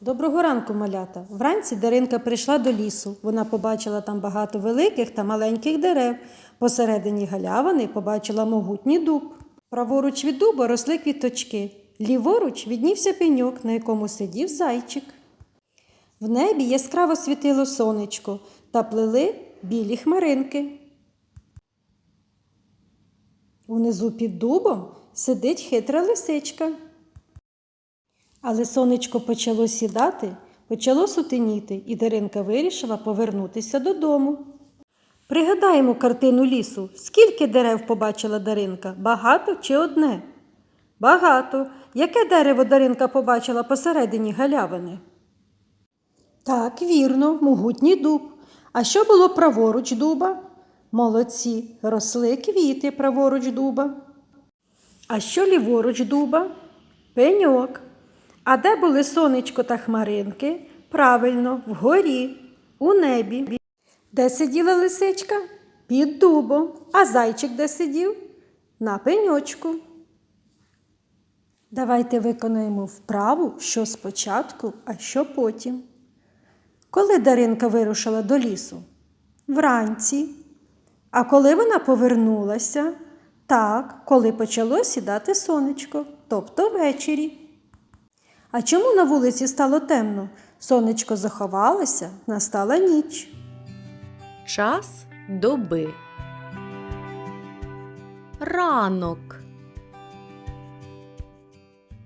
Доброго ранку, малята. Вранці Даринка прийшла до лісу. Вона побачила там багато великих та маленьких дерев. Посередині галявини побачила могутній дуб. Праворуч від дуба росли квіточки. Ліворуч віднівся пеньок, на якому сидів зайчик. В небі яскраво світило сонечко та плели білі хмаринки. Унизу під дубом сидить хитра лисичка. Але сонечко почало сідати, почало сутеніти, і Даринка вирішила повернутися додому. Пригадаємо картину лісу. Скільки дерев побачила Даринка? Багато чи одне? Багато. Яке дерево Даринка побачила посередині галявини? Так, вірно, могутній дуб. А що було праворуч дуба? Молодці, росли квіти праворуч дуба. А що ліворуч дуба? Пеньок. А де були сонечко та хмаринки? Правильно, вгорі, у небі. Де сиділа лисичка? Під дубом. А зайчик де сидів? На пеньочку. Давайте виконаємо вправу, що спочатку, а що потім. Коли Даринка вирушила до лісу? Вранці. А коли вона повернулася? Так, коли почало сідати сонечко, тобто ввечері. А чому на вулиці стало темно? Сонечко заховалося, настала ніч. Час доби. Ранок.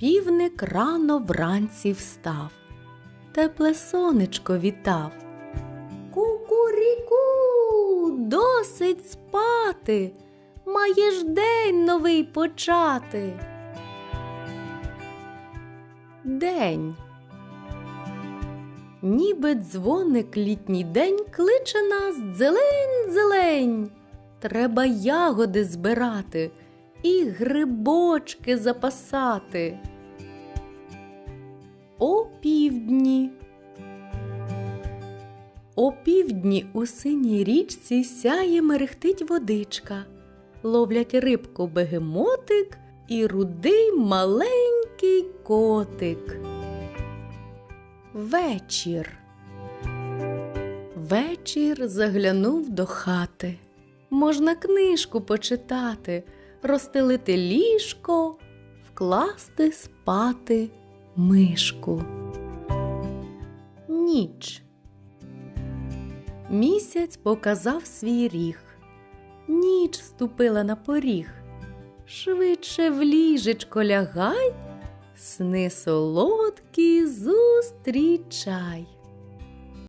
Півник рано вранці встав. Тепле сонечко вітав. Кукуріку, досить спати. Маєш день новий почати. День. Ніби дзвоник літній день кличе нас зелень, зелень. Треба ягоди збирати і грибочки запасати. О півдні. О півдні у синій річці сяє мерехтить водичка. Ловлять рибку бегемотик і рудий маленький котик. Вечір. Вечір заглянув до хати. Можна книжку почитати, розстелити ліжко, вкласти спати мишку. Ніч. Місяць показав свій ріг. Ніч ступила на поріг. Швидше в ліжечко лягай, сни солодкі зустрічай.